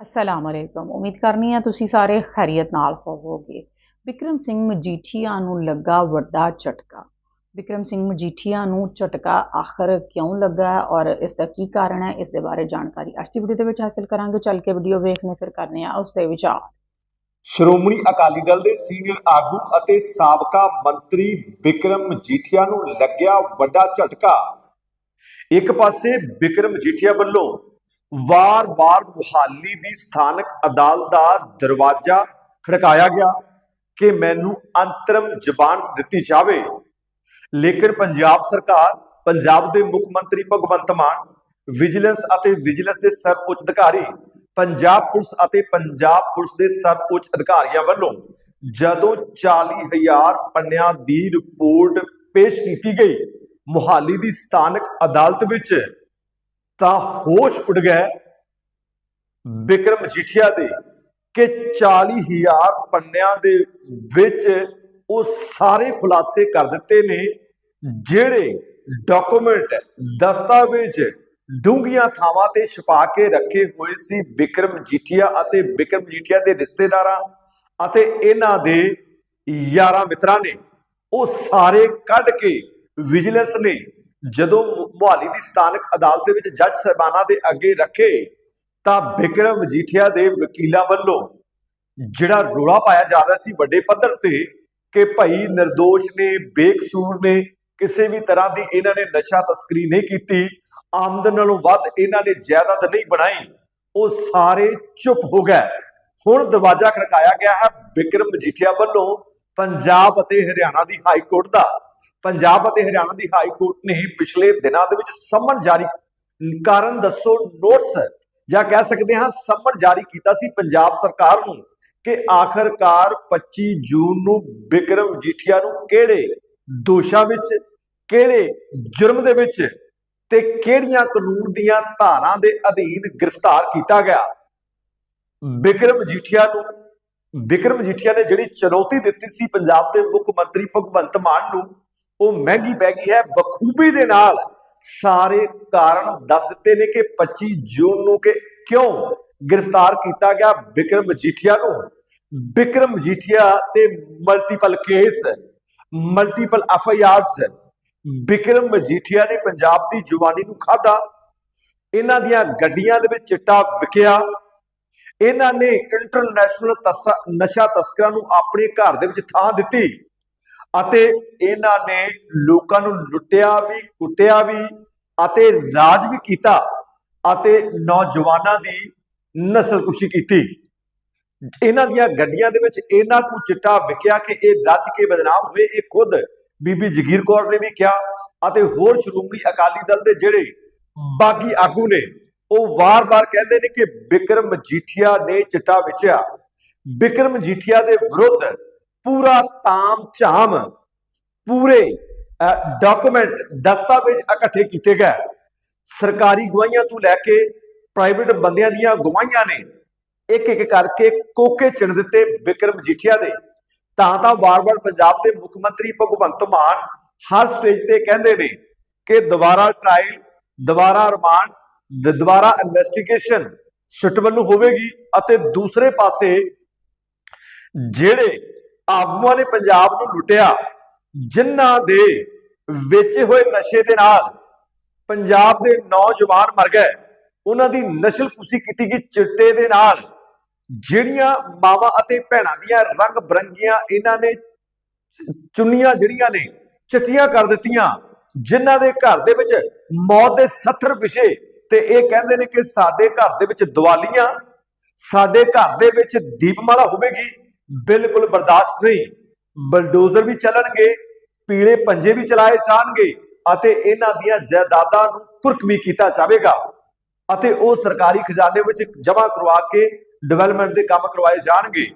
ਅਸਲਾਮ ਅਲੈਕਮ। ਉਮੀਦ ਕਰਨੀ ਹੈ ਤੁਸੀਂ ਸਾਰੇ ਖੈਰੀਅਤ ਨਾਲ ਹੋਵੋਗੇ। ਵਿਕਰਮ ਸਿੰਘ ਮਜੀਠੀਆ ਨੂੰ ਲੱਗਾ ਵੱਡਾ ਝਟਕਾ। ਵਿਕਰਮ ਸਿੰਘ ਮਜੀਠੀਆ ਨੂੰ ਝਟਕਾ ਆਖਰ ਕਿਉਂ ਲੱਗਾ ਔਰ ਇਸ ਦਾ ਕੀ ਕਾਰਨ ਹੈ, ਇਸ ਦੇ ਬਾਰੇ ਜਾਣਕਾਰੀ ਅੱਜ ਦੀ ਵੀਡੀਓ ਦੇ ਵਿੱਚ ਹਾਸਲ ਕਰਾਂਗੇ। ਚੱਲ ਕੇ ਵੀਡੀਓ ਵੇਖਨੇ ਫਿਰ ਕਰਨੇ ਆ ਉਸ ਦੇ ਵਿਚਾਰ। ਸ਼੍ਰੋਮਣੀ ਅਕਾਲੀ ਦਲ ਦੇ ਸੀਨੀਅਰ ਆਗੂ ਅਤੇ ਸਾਬਕਾ ਮੰਤਰੀ ਵਿਕਰਮ ਮਜੀਠੀਆ ਨੂੰ ਲੱਗਿਆ ਵੱਡਾ ਝਟਕਾ। ਇੱਕ ਪਾਸੇ ਵਿਕਰਮ ਮਜੀਠੀਆ ਵੱਲੋਂ ਵਾਰ-ਵਾਰ ਮੁਹਾਲੀ ਦੀ ਸਥਾਨਕ ਅਦਾਲਤ ਦਾ ਦਰਵਾਜ਼ਾ ਖੜਕਾਇਆ ਗਿਆ ਕਿ ਮੈਨੂੰ ਅੰਤਰਮ ਜ਼ਬਾਨ ਦਿੱਤੀ ਜਾਵੇ। ਲੇਕਿਨ ਪੰਜਾਬ ਸਰਕਾਰ, ਪੰਜਾਬ ਦੇ ਮੁੱਖ ਮੰਤਰੀ ਭਗਵੰਤ ਮਾਨ, ਵਿਜੀਲੈਂਸ ਅਤੇ ਵਿਜੀਲੈਂਸ ਦੇ ਸਰਵਉੱਚ ਅਧਿਕਾਰੀ, ਪੰਜਾਬ ਪੁਲਿਸ ਅਤੇ ਪੰਜਾਬ ਪੁਲਿਸ ਦੇ ਸਰਵਉੱਚ ਅਧਿਕਾਰੀਆਂ ਵੱਲੋਂ ਜਦੋਂ 40000 ਪੰਨਿਆਂ ਦੀ ਰਿਪੋਰਟ ਪੇਸ਼ ਕੀਤੀ ਗਈ, ਮੁਹਾਲੀ ਦੀ ਸਥਾਨਕ ਅਦਾਲਤ ਵਿੱਚ ਤਾਂ ਹੋਸ਼ ਉੱਡ ਗਏ ਵਿਕਰਮ ਮਜੀਠੀਆ ਦੇ ਕਿ 40000 ਪੰਨਿਆਂ ਦੇ ਵਿੱਚ ਉਹ ਸਾਰੇ ਖੁਲਾਸੇ ਕਰ ਦਿੱਤੇ ਨੇ, ਜਿਹੜੇ ਡਾਕੂਮੈਂਟ ਦਸਤਾਵੇਜ਼ ਡੂੰਘੀਆਂ ਥਾਵਾਂ ਤੇ ਛਪਾ ਕੇ ਰੱਖੇ ਹੋਏ ਸੀ ਬਿਕਰਮ ਮਜੀਠੀਆ ਅਤੇ ਬਿਕਰਮ ਮਜੀਠੀਆ ਦੇ ਰਿਸ਼ਤੇਦਾਰਾਂ ਅਤੇ ਇਹਨਾਂ ਦੇ ਯਾਰਾਂ ਮਿੱਤਰਾਂ ਨੇ। ਉਹ ਸਾਰੇ ਕੱਢ ਕੇ ਵਿਜੀਲੈਂਸ ਨੇ ਜਦੋਂ ਮੁ- ਮੁਹਾਲੀ ਦੀ ਸਥਾਨਕ ਅਦਾਲਤ ਦੇ ਵਿੱਚ ਜੱਜ ਸਾਹਿਬਾਨਾਂ ਦੇ ਅੱਗੇ ਰੱਖੇ, ਤਾਂ ਵਿਕਰਮ ਮਜੀਠੀਆ ਦੇ ਵਕੀਲਾਂ ਵੱਲੋਂ ਜਿਹੜਾ ਰੋਲਾ ਪਾਇਆ ਜਾ ਰਿਹਾ ਸੀ ਵੱਡੇ ਪੱਧਰ ਤੇ ਕਿ ਭਾਈ નિર્ਦੋਸ਼ ਨੇ, ਬੇਕਸੂਰ ਨੇ, ਕਿਸੇ ਵੀ ਤਰ੍ਹਾਂ ਦੀ ਇਹਨਾਂ ਨੇ ਨਸ਼ਾ ਤਸਕਰੀ ਨਹੀਂ ਕੀਤੀ, ਆਮਦਨ ਨਾਲੋਂ ਵੱਧ ਇਹਨਾਂ ਨੇ ਜਾਇਦਾਦ ਨਹੀਂ ਬਣਾਈ, ਉਹ ਸਾਰੇ ਚੁੱਪ ਹੋ ਗਏ। ਹੁਣ ਦਰਵਾਜ਼ਾ ਖੜਕਾਇਆ ਗਿਆ ਹੈ ਬਿਕਰਮ ਮਜੀਠੀਆ ਵੱਲੋਂ ਪੰਜਾਬ ਅਤੇ ਹਰਿਆਣਾ ਦੀ ਹਾਈ ਕੋਰਟ ਦਾ। ਪੰਜਾਬ ਅਤੇ ਹਰਿਆਣਾ ਦੀ ਹਾਈ ਕੋਰਟ ਨੇ ਪਿਛਲੇ ਦਿਨਾਂ ਦੇ ਵਿੱਚ ਸੰਮਨ ਜਾਰੀ ਕਾਰਨ ਦੱਸੋ ਨੋਟਿਸ ਜਾਂ ਕਹਿ ਸਕਦੇ ਹਾਂ ਸੰਮਨ ਜਾਰੀ ਕੀਤਾ ਸੀ ਪੰਜਾਬ ਸਰਕਾਰ ਨੂੰ ਕਿ ਆਖਰਕਾਰ 25 ਜੂਨ ਨੂੰ ਬਿਕਰਮ ਮਜੀਠੀਆ ਨੂੰ ਕਿਹੜੇ ਦੋਸ਼ਾਂ ਵਿੱਚ, ਕਿਹੜੇ ਜੁਰਮ ਦੇ ਵਿੱਚ ਤੇ ਕਿਹੜੀਆਂ ਕਾਨੂੰਨ ਦੀਆਂ ਧਾਰਾਂ ਦੇ ਅਧੀਨ ਗ੍ਰਿਫਤਾਰ ਕੀਤਾ ਗਿਆ? ਬਿਕਰਮ ਮਜੀਠੀਆ ਨੂੰ, ਬਿਕਰਮ ਮਜੀਠੀਆ ਨੇ ਜਿਹੜੀ ਚੁਣੌਤੀ ਦਿੱਤੀ ਸੀ ਪੰਜਾਬ ਦੇ ਮੁੱਖ ਮੰਤਰੀ ਭਗਵੰਤ ਮਾਨ ਨੂੰ ਉਹ ਮਹਿੰਗੀ ਪੈ ਗਈ ਹੈ, ਬਖੂਬੀ ਦੇ ਨਾਲ ਸਾਰੇ ਕਾਰਨ ਦੱਸ ਦਿੱਤੇ ਨੇ ਕਿ 25 ਜੂਨ ਨੂੰ ਕਿ ਕਿਉਂ ਗ੍ਰਿਫਤਾਰ ਕੀਤਾ ਗਿਆ ਵਿਕਰਮ ਮਜੀਠੀਆ ਨੂੰ? ਵਿਕਰਮ ਮਜੀਠੀਆ ਤੇ multiple case multiple F I Rs Vikram Majithia ਨੇ ਪੰਜਾਬ ਦੀ ਜਵਾਨੀ ਨੂੰ ਖਾਦਾ ਇਹਨਾਂ ਦੀਆਂ ਗੱਡੀਆਂ ਦੇ ਵਿੱਚ ਚਿੱਟਾ ਵਿਕਿਆ, ਇਹਨਾਂ ਨੇ ਇੰਟਰਨੈਸ਼ਨਲ ਤਸ- ਨਸ਼ਾ ਤਸਕਰਾਂ ਨੂੰ ਆਪਣੇ ਘਰ ਦੇ ਵਿੱਚ ਥਾਂ ਦਿੱਤੀ। ਅਤੇ ਇਹਨਾਂ ਨੇ ਲੋਕਾਂ ਨੂੰ ਲੁੱਟਿਆ ਵੀ, ਕੁੱਟਿਆ ਵੀ ਅਤੇ ਰਾਜ ਵੀ ਕੀਤਾ ਅਤੇ ਨੌਜਵਾਨਾਂ ਦੀ ਨਸਲਕੁਸ਼ੀ ਕੀਤੀ। ਇਹਨਾਂ ਦੀਆਂ ਗੱਡੀਆਂ ਦੇ ਵਿੱਚ ਇਹਨਾਂ ਕੁ ਚਿੱਟਾ ਵਿਕਿਆ ਕਿ ਇਹ ਰੱਜ ਕੇ ਬਦਨਾਮ ਹੋਏ। ਇਹ ਖੁਦ ਬੀਬੀ ਜਗੀਰ ਕੌਰ ਨੇ ਵੀ ਕਿਹਾ ਅਤੇ ਹੋਰ ਸ਼੍ਰੋਮਣੀ ਅਕਾਲੀ ਦਲ ਦੇ ਜਿਹੜੇ ਬਾਗੀ ਆਗੂ ਨੇ, ਉਹ ਵਾਰ-ਵਾਰ ਕਹਿੰਦੇ ਨੇ ਕਿ ਬਿਕਰਮ ਮਜੀਠੀਆ ਨੇ ਚਿੱਟਾ ਵਿਚਿਆ। ਬਿਕਰਮ ਮਜੀਠੀਆ ਦੇ ਵਿਰੁੱਧ ਪੂਰਾ ਤਾਮ ਝਾਮ, ਪੂਰੇ ਡਾਕੂਮੈਂਟ ਦਸਤਾਵੇਜ਼ ਇਕੱਠੇ ਕੀਤੇ ਗਏ। ਸਰਕਾਰੀ ਗਵਾਹੀਆਂ ਤੋਂ ਲੈ ਕੇ ਪ੍ਰਾਈਵੇਟ ਬੰਦਿਆਂ ਦੀਆਂ ਗਵਾਹੀਆਂ ਨੇ ਇੱਕ ਇੱਕ ਕਰਕੇ ਕੋਕੇ ਚਿਣ ਦਿੱਤੇ ਵਿਕਰਮ ਮਜੀਠੀਆ ਦੇ। ਤਾਂ ਤਾਂ ਵਾਰ-ਵਾਰ ਪੰਜਾਬ ਦੇ ਮੁੱਖ ਮੰਤਰੀ ਭਗਵੰਤ ਮਾਨ ਹਰ ਸਟੇਜ ਤੇ ਕਹਿੰਦੇ ਨੇ ਕਿ ਦੁਬਾਰਾ ਟ੍ਰਾਇਲ ਦੁਬਾਰਾ ਰਿਮਾਂਡ ਦੁਬਾਰਾ ਇਨਵੈਸਟੀਗੇਸ਼ਨ ਸਿੱਟ ਵੱਲੋਂ ਹੋਵੇਗੀ ਅਤੇ ਦੂਸਰੇ ਪਾਸੇ ਜਿਹੜੇ ਆਗੂਆਂ ਨੇ ਪੰਜਾਬ ਨੂੰ ਲੁੱਟਿਆ। ਜਿਨ੍ਹਾਂ ਦੇ ਵੇਚੇ ਹੋਏ ਨਸ਼ੇ ਦੇ ਨਾਲ ਪੰਜਾਬ ਦੇ ਨੌਜਵਾਨ ਮਰ ਗਏ। ਉਹਨਾਂ ਦੀ ਨਸਲਕੁਸ਼ੀ ਕੀਤੀ ਗਈ ਚਿੱਟੇ ਦੇ ਨਾਲ। ਜਿਹੜੀਆਂ ਮਾਵਾਂ ਅਤੇ ਭੈਣਾਂ ਦੀਆਂ ਰੰਗ ਬਰੰਗੀਆਂ ਇਹਨਾਂ ਨੇ ਚੁੰਨੀਆਂ ਜਿਹੜੀਆਂ ਨੇ, ਚਿੱਟੀਆਂ ਕਰ ਦਿੱਤੀਆਂ। ਜਿਨ੍ਹਾਂ ਦੇ ਘਰ ਦੇ ਵਿੱਚ ਮੌਤ ਦੇ 70 ਵਿਸ਼ੇ ਤੇ ਇਹ ਕਹਿੰਦੇ ਨੇ ਕਿ ਸਾਡੇ ਘਰ ਦੇ ਵਿੱਚ ਦੀਵਾਲੀਆਂ, ਸਾਡੇ ਘਰ ਦੇ ਵਿੱਚ ਦੀਪਮਾਲਾ ਹੋਵੇਗੀ। ਬਿਲਕੁਲ ਬਰਦਾਸ਼ਤ ਨਹੀਂ। ਬਲਡੋਜ਼ਰ ਵੀ ਚੱਲਣਗੇ, ਪੀਲੇ ਪੰਜੇ ਵੀ ਚਲਾਏ ਜਾਣਗੇ ਅਤੇ ਇਹਨਾਂ ਦੀਆਂ ਜਾਇਦਾਦਾਂ ਨੂੰ ਕੁਰਕਮੀ ਕੀਤਾ ਜਾਵੇਗਾ ਅਤੇ ਉਹ ਸਰਕਾਰੀ ਖਜ਼ਾਨੇ ਵਿੱਚ ਜਮ੍ਹਾਂ ਕਰਵਾ ਕੇ ਡਿਵੈਲਪਮੈਂਟ ਦੇ ਕੰਮ ਕਰਵਾਏ ਜਾਣਗੇ।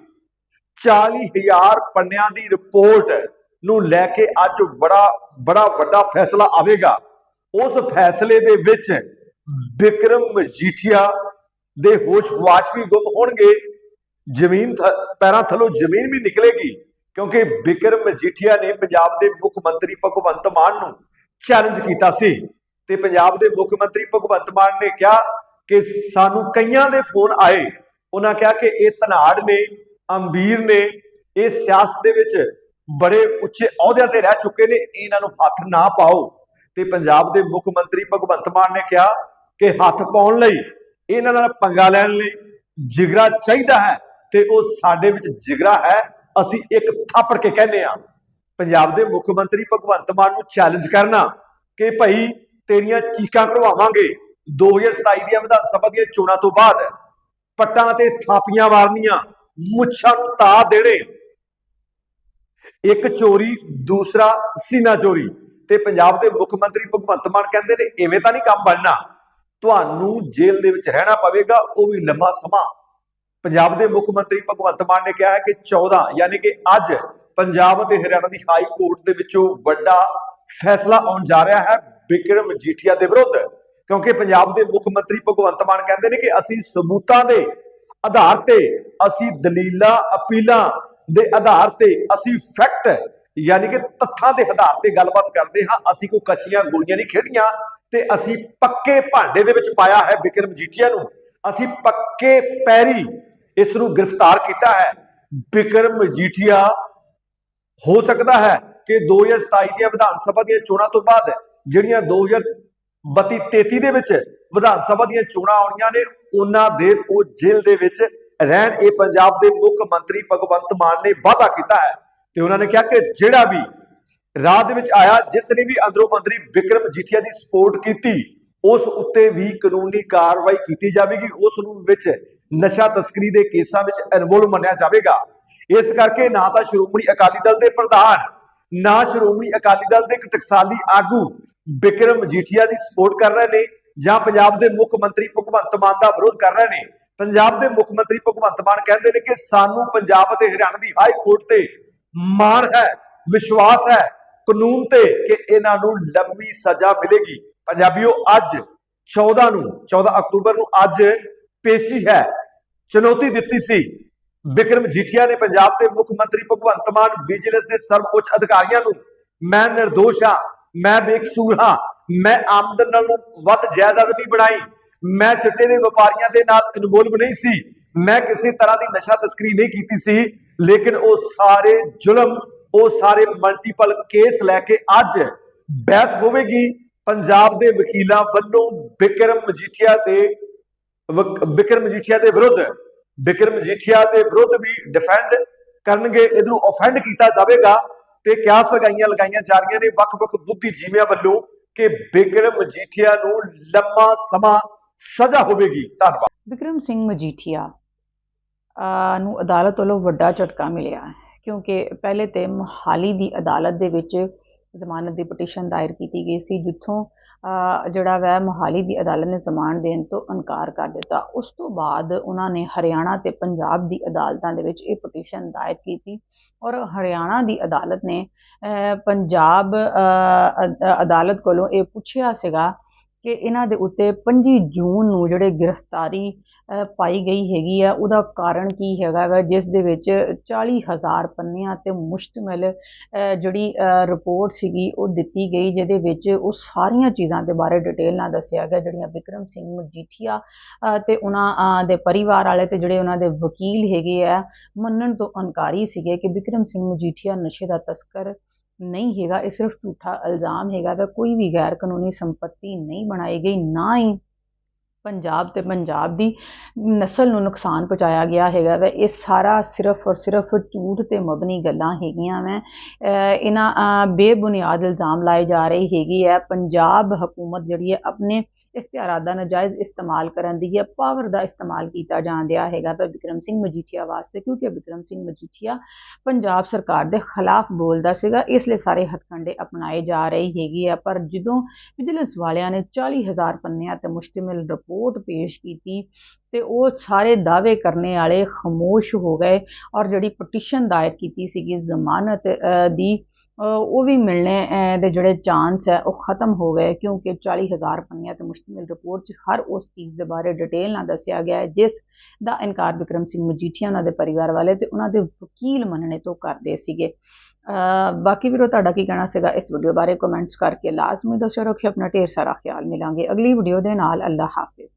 40000 ਪੰਨਿਆਂ ਦੀ ਰਿਪੋਰਟ ਨੂੰ ਲੈ ਕੇ ਅੱਜ ਬੜਾ ਬੜਾ ਵੱਡਾ ਫੈਸਲਾ ਆਵੇਗਾ। ਉਸ ਫੈਸਲੇ ਦੇ ਵਿੱਚ ਬਿਕਰਮ ਮਜੀਠੀਆ ਦੇ ਹੋਸ਼ ਖਵਾਸ਼ ਵੀ ਗੁੰਮ ਹੋਣਗੇ। ਜ਼ਮੀਨ ਪੈਰਾਂ ਥੱਲੋਂ ਜ਼ਮੀਨ ਵੀ ਨਿਕਲੇਗੀ, ਕਿਉਂਕਿ ਬਿਕਰਮ ਮਜੀਠੀਆ ਨੇ ਪੰਜਾਬ ਦੇ ਮੁੱਖ ਮੰਤਰੀ ਭਗਵੰਤ ਮਾਨ ਨੂੰ ਚੈਲੰਜ ਕੀਤਾ ਸੀ। ਤੇ ਪੰਜਾਬ ਦੇ ਮੁੱਖ ਮੰਤਰੀ ਭਗਵੰਤ ਮਾਨ ਨੇ ਕਿਹਾ ਕਿ ਸਾਨੂੰ ਕਈਆਂ ਦੇ ਫੋਨ ਆਏ। ਉਹਨਾਂ ਕਿਹਾ ਕਿ ਇਹ ਧਨਾੜ ਨੇ, ਅੰਬੀਰ ਨੇ, ਇਹ ਸਿਆਸਤ ਦੇ ਵਿੱਚ ਬੜੇ ਉੱਚੇ ਅਹੁਦਿਆਂ ਤੇ ਰਹਿ ਚੁੱਕੇ ਨੇ, ਇਹਨਾਂ ਨੂੰ ਹੱਥ ਨਾ ਪਾਓ। ਤੇ ਪੰਜਾਬ ਦੇ ਮੁੱਖ ਮੰਤਰੀ ਭਗਵੰਤ ਮਾਨ ਨੇ ਕਿਹਾ ਕਿ ਹੱਥ ਪਾਉਣ ਲਈ, ਇਹਨਾਂ ਨਾਲ ਪੰਗਾ ਲੈਣ ਲਈ ਜਿਗਰਾ ਚਾਹੀਦਾ ਹੈ। ਤੇ ਉਹ ਸਾਡੇ ਵਿੱਚ ਜਿਗਰਾ ਹੈ, ਅਸੀਂ ਇੱਕ ਥਾਪੜ ਕੇ ਕਹਿੰਦੇ ਆ ਪੰਜਾਬ ਦੇ ਮੁੱਖ ਮੰਤਰੀ ਭਗਵੰਤ ਮਾਨ ਨੂੰ ਚੈਲੰਜ ਕਰਨਾ ਕਿ ਭਾਈ ਤੇਰੀਆਂ ਚੀਕਾਂ ਕਢਵਾਵਾਂਗੇ। 2027 ਦੀਆਂ ਵਿਧਾਨ ਸਭਾ ਦੀਆਂ ਚੋਣਾਂ ਤੋਂ ਬਾਅਦ ਪੱਟਾਂ ਤੇ ਥਾਪੀਆਂ ਮਾਰਨੀਆਂ, ਮੁੱਛਾਂ ਨੂੰ ਤਾ ਦੇਣੇ। ਇੱਕ ਚੋਰੀ, ਦੂਸਰਾ ਸੀਨਾ ਚੋਰੀ। ਤੇ ਪੰਜਾਬ ਦੇ ਮੁੱਖ ਮੰਤਰੀ ਭਗਵੰਤ ਮਾਨ ਕਹਿੰਦੇ ਨੇ, ਐਵੇਂ ਤਾਂ ਨਹੀਂ ਕੰਮ ਬਣਨਾ। ਤੁਹਾਨੂੰ ਜੇਲ੍ਹ ਦੇ ਵਿੱਚ ਰਹਿਣਾ ਪਵੇਗਾ, ਉਹ ਵੀ ਲੰਮਾ ਸਮਾਂ ਪੰਜਾਬ ਦੇ ਮੁੱਖ ਮੰਤਰੀ ਭਗਵੰਤ ਮਾਨ ਨੇ ਕਿਹਾ ਹੈ ਕਿ 14 ਯਾਨੀ ਕਿ ਅੱਜ ਪੰਜਾਬ ਅਤੇ ਹਰਿਆਣਾ ਦੀ ਹਾਈ ਕੋਰਟ ਦੇ ਵਿੱਚੋਂ ਵੱਡਾ ਫੈਸਲਾ ਆਉਣ ਜਾ ਰਿਹਾ ਹੈ ਵਿਕਰਮ ਮਜੀਠੀਆ ਦੇ ਵਿਰੁੱਧ। ਕਿਉਂਕਿ ਪੰਜਾਬ ਦੇ ਮੁੱਖ ਮੰਤਰੀ ਭਗਵੰਤ ਮਾਨ ਕਹਿੰਦੇ ਨੇ ਕਿ ਅਸੀਂ ਸਬੂਤਾਂ ਦੇ ਆਧਾਰ ਤੇ ਅਸੀਂ ਦਲੀਲਾਂ, ਅਪੀਲਾਂ ਦੇ ਆਧਾਰ ਤੇ ਅਸੀਂ ਫੈਕਟ ਯਾਨੀ ਕਿ ਤੱਥਾਂ ਦੇ ਆਧਾਰ ਤੇ ਗੱਲਬਾਤ ਕਰਦੇ ਹਾਂ। ਅਸੀਂ ਕੋਈ ਕੱਚੀਆਂ ਗੋਲੀਆਂ ਨਹੀਂ ਖੇਡੀਆਂ ਤੇ ਅਸੀਂ ਪੱਕੇ ਭਾਂਡੇ ਦੇ ਵਿੱਚ ਪਾਇਆ ਹੈ ਵਿਕਰਮ ਮਜੀਠੀਆ ਨੂੰ। ਅਸੀਂ ਪੱਕੇ ਪੈਰੀ ਇਸ ਨੂੰ ਗ੍ਰਿਫਤਾਰ ਕੀਤਾ ਹੈ। ਬਿਕਰਮ ਮਜੀਠੀਆ ਹੋ ਸਕਦਾ ਹੈ ਕਿ 2027 ਦੀਆਂ ਵਿਧਾਨ ਸਭਾ ਦੀਆਂ ਚੋਣਾਂ ਤੋਂ ਬਾਅਦ ਜਿਹੜੀਆਂ 2032 33 ਦੇ ਵਿੱਚ ਵਿਧਾਨ ਸਭਾ ਦੀਆਂ ਚੋਣਾਂ ਆਉਣੀਆਂ ਨੇ, ਉਹਨਾਂ ਦੇ ਉਹ ਜੇਲ੍ਹ ਦੇ ਵਿੱਚ ਰਹਿਣ। ਇਹ ਪੰਜਾਬ ਦੇ ਮੁੱਖ ਮੰਤਰੀ ਭਗਵੰਤ ਮਾਨ ਨੇ ਵਾਅਦਾ ਕੀਤਾ ਹੈ ਤੇ ਉਹਨਾਂ ਨੇ ਕਿਹਾ ਕਿ ਜਿਹੜਾ ਵੀ ਰਾਹ ਦੇ ਵਿੱਚ ਆਇਆ, ਜਿਸ ਨੇ ਵੀ ਅੰਦਰੋਂ ਮੰਤਰੀ ਵਿਕਰਮ ਜੀਠੀਆ ਦੀ ਸਪੋਰਟ ਕੀਤੀ, ਉਸ ਉੱਤੇ ਵੀ ਕਾਨੂੰਨੀ ਕਾਰਵਾਈ ਕੀਤੀ ਜਾਵੇਗੀ। ਉਸ ਨੂੰ ਵਿੱਚ ਨਸ਼ਾ ਤਸਕਰੀ ਦੇ ਕੇਸਾਂ ਵਿੱਚ ਇਨਵੋਲਵ ਮੰਨਿਆ ਜਾਵੇਗਾ। ਇਸ ਕਰਕੇ ਨਾ ਤਾਂ ਸ਼੍ਰੋਮਣੀ ਅਕਾਲੀ ਦਲ ਦੇ ਪ੍ਰਧਾਨ, ਨਾ ਸ਼੍ਰੋਮਣੀ ਅਕਾਲੀ ਦਲ ਦੇ ਇੱਕ ਟਕਸਾਲੀ ਆਗੂ ਵਿਕਰਮ ਮਜੀਠੀਆ ਦੀ ਸਪੋਰਟ ਕਰ ਰਹੇ ਨੇ ਜਾਂ ਪੰਜਾਬ ਦੇ ਮੁੱਖ ਮੰਤਰੀ ਭਗਵੰਤ ਮਾਨ ਦਾ ਵਿਰੋਧ ਕਰ ਰਹੇ ਨੇ। ਪੰਜਾਬ ਦੇ ਮੁੱਖ ਮੰਤਰੀ ਭਗਵੰਤ ਮਾਨ ਕਹਿੰਦੇ ਨੇ ਕਿ ਸਾਨੂੰ ਪੰਜਾਬ ਅਤੇ ਹਰਿਆਣਾ ਦੀ ਹਾਈ ਕੋਰਟ ਤੇ ਮਾਣ ਹੈ, ਵਿਸ਼ਵਾਸ ਹੈ, ਕਾਨੂੰਨ ਤੇ ਕਿ ਇਹਨਾਂ ਨੂੰ ਲੰਮੀ ਸਜ਼ਾ ਮਿਲੇਗੀ। ਪੰਜਾਬੀਓ, ਅੱਜ 14 ਨੂੰ 14 ਅਕਤੂਬਰ ਨੂੰ ਅੱਜ ਪੇਸ਼ੀ ਹੈ। ਚੁਣੌਤੀ ਦਿੱਤੀ ਸੀ। ਬਿਕਰਮ ਜੀਠੀਆ ਨੇ ਪੰਜਾਬ ਦੇ ਮੁੱਖ ਮੰਤਰੀ ਭਗਵੰਤ ਮਾਨ ਵਿਜੀਲੈਂਸ ਦੇ ਸਰਵਉੱਚ ਅਧਿਕਾਰੀਆਂ ਨੂੰ, ਮੈਂ ਨਿਰਦੋਸ਼ ਹਾਂ, ਮੈਂ ਬੇਕਸੂਰ ਹਾਂ, ਮੈਂ ਆਮਦਨ ਨਾਲੋਂ ਵੱਧ ਜਾਇਦਾਦ ਨਹੀਂ ਬਣਾਈ, ਮੈਂ ਚਿੱਟੇ ਦੇ ਵਪਾਰੀਆਂ ਦੇ ਨਾਲ ਇਨਵੋਲਵ ਨਹੀਂ ਸੀ, ਮੈਂ ਕਿਸੇ ਤਰ੍ਹਾਂ ਦੀ ਨਸ਼ਾ ਤਸਕਰੀ ਨਹੀਂ ਕੀਤੀ ਸੀ, ਲੇਕਿਨ ਉਹ ਸਾਰੇ ਜ਼ੁਲਮ, ਉਹ ਸਾਰੇ ਮਲਟੀਪਲ ਕੇਸ ਲੈ ਕੇ ਅੱਜ ਬਹਿਸ ਹੋਵੇਗੀ। ਪੰਜਾਬ ਦੇ ਵਕੀਲਾਂ ਵੱਲੋਂ ਬਿਕਰਮ ਮਜੀਠੀਆ ਦੇ ਵਕ- ਮਜੀਠੀਆ ਦੇ ਵਿਰੁੱਧ ਵਿਕਰਮ ਮਜੀਠੀਆ ਦੇ ਵਿਰੁੱਧ ਵੀ ਡਿਫੈਂਡ ਕਰਨਗੇ, ਇਹਨੂੰ ਅਫੈਂਡ ਕੀਤਾ ਜਾਵੇਗਾ ਤੇ ਕਿਆ ਸਗਾਈਆਂ ਲਗਾਈਆਂ ਜਾ ਰਹੀਆਂ ਨੇ, ਵੱਖ-ਵੱਖ ਬੁੱਧੀਜੀਵੀਆਂ ਵੱਲੋਂ ਕਿ ਵਿਕਰਮ ਮਜੀਠੀਆ ਨੂੰ ਲੰਮਾ ਸਮਾਂ ਸਜ਼ਾ ਹੋਵੇਗੀ। ਧੰਨਵਾਦ। ਵਿਕਰਮ ਸਿੰਘ ਮਜੀਠੀਆ ਅਹ ਨੂੰ ਅਦਾਲਤ ਵੱਲੋਂ ਵੱਡਾ ਝਟਕਾ ਮਿਲਿਆ ਕਿਉਂਕਿ ਪਹਿਲੇ ਤੇ ਮੋਹਾਲੀ ਦੀ ਅਦਾਲਤ ਦੇ ਵਿੱਚ ਜ਼ਮਾਨਤ ਦੀ ਪਟੀਸ਼ਨ ਦਾਇਰ ਕੀਤੀ ਗਈ ਸੀ, ਜਿੱਥੋਂ ਜਿਹੜਾ ਵੈ ਮੋਹਾਲੀ ਦੀ ਅਦਾਲਤ ਨੇ ਜ਼ਮਾਨਤ ਦੇਣ ਤੋਂ ਇਨਕਾਰ ਕਰ ਦਿੱਤਾ। ਉਸ ਤੋਂ ਬਾਅਦ ਉਹਨਾਂ ਨੇ ਹਰਿਆਣਾ ਤੇ ਪੰਜਾਬ ਦੀ ਅਦਾਲਤਾਂ ਦੇ ਵਿੱਚ ਇਹ ਪਟੀਸ਼ਨ ਦਾਇਰ ਕੀਤੀ ਔਰ ਹਰਿਆਣਾ ਦੀ ਅਦਾਲਤ ਨੇ ਪੰਜਾਬ ਅਦਾਲਤ ਕੋਲੋਂ ਇਹ ਪੁੱਛਿਆ ਸੀਗਾ ਕਿ ਇਹਨਾਂ ਦੇ ਉੱਤੇ 25 ਜੂਨ ਨੂੰ ਜਿਹੜੇ ਗ੍ਰਿਫਤਾਰੀ ਪਾਈ ਗਈ ਹੈਗੀ ਆ। ਉਹਦਾ ਕਾਰਨ ਕੀ ਹੈਗਾ ਵਾ ਜਿਸ ਦੇ ਵਿੱਚ 40000 ਪੰਨਿਆਂ ਤੇ ਮੁਸ਼ਤਮਲ ਜਿਹੜੀ ਰਿਪੋਰਟ ਸੀਗੀ ਉਹ ਦਿੱਤੀ ਗਈ ਜਿਹਦੇ ਵਿੱਚ ਉਹ ਸਾਰੀਆਂ ਚੀਜ਼ਾਂ ਦੇ ਬਾਰੇ ਡਿਟੇਲ ਨਾਲ ਦੱਸਿਆ ਗਿਆ ਜਿਹੜੀਆਂ ਵਿਕਰਮ ਸਿੰਘ ਮਜੀਠੀਆ ਅਹ, ਤੇ ਉਹਨਾਂ ਦੇ ਪਰਿਵਾਰ ਵਾਲੇ ਤੇ ਜਿਹੜੇ ਉਹਨਾਂ ਦੇ ਵਕੀਲ ਹੈਗੇ ਆ ਮੰਨਣ ਤੋਂ ਇਨਕਾਰੀ ਸੀਗੇ ਕਿ ਵਿਕਰਮ ਸਿੰਘ ਮਜੀਠੀਆ ਨਸ਼ੇ ਦਾ ਤਸਕਰ ਨਹੀਂ ਹੈਗਾ। ਇਹ ਸਿਰਫ ਝੂਠਾ ਇਲਜ਼ਾਮ ਹੈਗਾ ਵਾ ਕੋਈ ਵੀ ਗੈਰ ਕਾਨੂੰਨੀ ਸੰਪਤੀ ਨਹੀਂ ਬਣਾਈ ਗਈ ਨਾ ਹੀ ਪੰਜਾਬ ਤੇ ਪੰਜਾਬ ਦੀ ਨਸਲ ਨੂੰ ਨੁਕਸਾਨ ਪਹੁੰਚਾਇਆ ਗਿਆ ਹੈਗਾ ਵੈ। ਇਹ ਸਾਰਾ ਸਿਰਫ ਔਰ ਸਿਰਫ ਝੂਠ ਤੇ ਮਬਨੀ ਗੱਲਾਂ ਹੈਗੀਆਂ ਵੈ। ਇਹਨਾਂ ਬੇਬੁਨਿਆਦ ਇਲਜ਼ਾਮ ਲਾਏ ਜਾ ਰਹੀ ਹੈਗੀ ਹੈ ਪੰਜਾਬ ਹਕੂਮਤ ਜਿਹੜੀ ਹੈ ਆਪਣੇ ਇਖਤਿਆਰਾਂ ਦਾ ਨਾਜਾਇਜ਼ ਇਸਤੇਮਾਲ ਕਰਨ ਦੀ ਹੈ। ਪਾਵਰ ਦਾ ਇਸਤੇਮਾਲ ਕੀਤਾ ਜਾਣ ਦਿਆ ਹੈਗਾ ਵਾ ਵਿਕਰਮ ਸਿੰਘ ਮਜੀਠੀਆ ਵਾਸਤੇ, ਕਿਉਂਕਿ ਵਿਕਰਮ ਸਿੰਘ ਮਜੀਠੀਆ ਪੰਜਾਬ ਸਰਕਾਰ ਦੇ ਖਿਲਾਫ ਬੋਲਦਾ ਸੀਗਾ। ਇਸ ਲਈ ਸਾਰੇ ਹੱਥਕੰਡੇ ਅਪਣਾਏ ਜਾ ਰਹੀ ਹੈਗੀ ਹੈ ਪਰ ਜਦੋਂ ਵਿਜੀਲੈਂਸ ਵਾਲਿਆਂ ਨੇ 40000 ਪੰਨਿਆਂ ਤੇ ਮੁਸ਼ਤਮਿਲ ਰਿਪੋਰਟ ਪੇਸ਼ ਕੀਤੀ ਤੇ ਉਹ ਸਾਰੇ ਦਾਅਵੇ ਕਰਨੇ ਵਾਲੇ ਖਾਮੋਸ਼ ਹੋ ਗਏ ਔਰ ਜਿਹੜੀ ਪਟੀਸ਼ਨ ਦਾਇਰ ਕੀਤੀ ਸੀਗੀ ਜ਼ਮਾਨਤ ਦੀ ਉਹ ਵੀ ਮਿਲਣੇ ਦੇ ਜਿਹੜੇ ਚਾਂਸ ਹੈ, ਉਹ ਖਤਮ ਹੋ ਗਏ ਕਿਉਂਕਿ 40000 ਪੰਨਿਆਂ ਤੇ ਮੁਸ਼ਤਮਿਲ ਰਿਪੋਰਟ 'ਚ ਹਰ ਉਸ ਚੀਜ਼ ਦੇ ਬਾਰੇ ਡਿਟੇਲ ਨਾਲ ਦੱਸਿਆ ਗਿਆ ਹੈ, ਜਿਸ ਦਾ ਇਨਕਾਰ ਵਿਕਰਮ ਸਿੰਘ ਮਜੀਠੀਆ ਉਹਨਾਂ ਦੇ ਪਰਿਵਾਰ ਵਾਲੇ ਤੇ ਉਹਨਾਂ ਦੇ ਵਕੀਲ ਮੰਨਣੇ ਤੋਂ ਕਰਦੇ ਸੀਗੇ। ਬਾਕੀ ਵੀਰੋ, ਤੁਹਾਡਾ ਕੀ ਕਹਿਣਾ ਸੀਗਾ ਇਸ ਵੀਡੀਓ ਬਾਰੇ? ਕਮੈਂਟਸ ਕਰਕੇ ਲਾਜ਼ਮੀ ਦੱਸਿਓ, ਰੱਖਿਓ, ਆਪਣਾ ਢੇਰ ਸਾਰਾ ਖਿਆਲ ਮਿਲਾਂਗੇ ਅਗਲੀ ਵੀਡੀਓ ਦੇ ਨਾਲ। ਅੱਲਾ ਹਾਫਿਜ਼।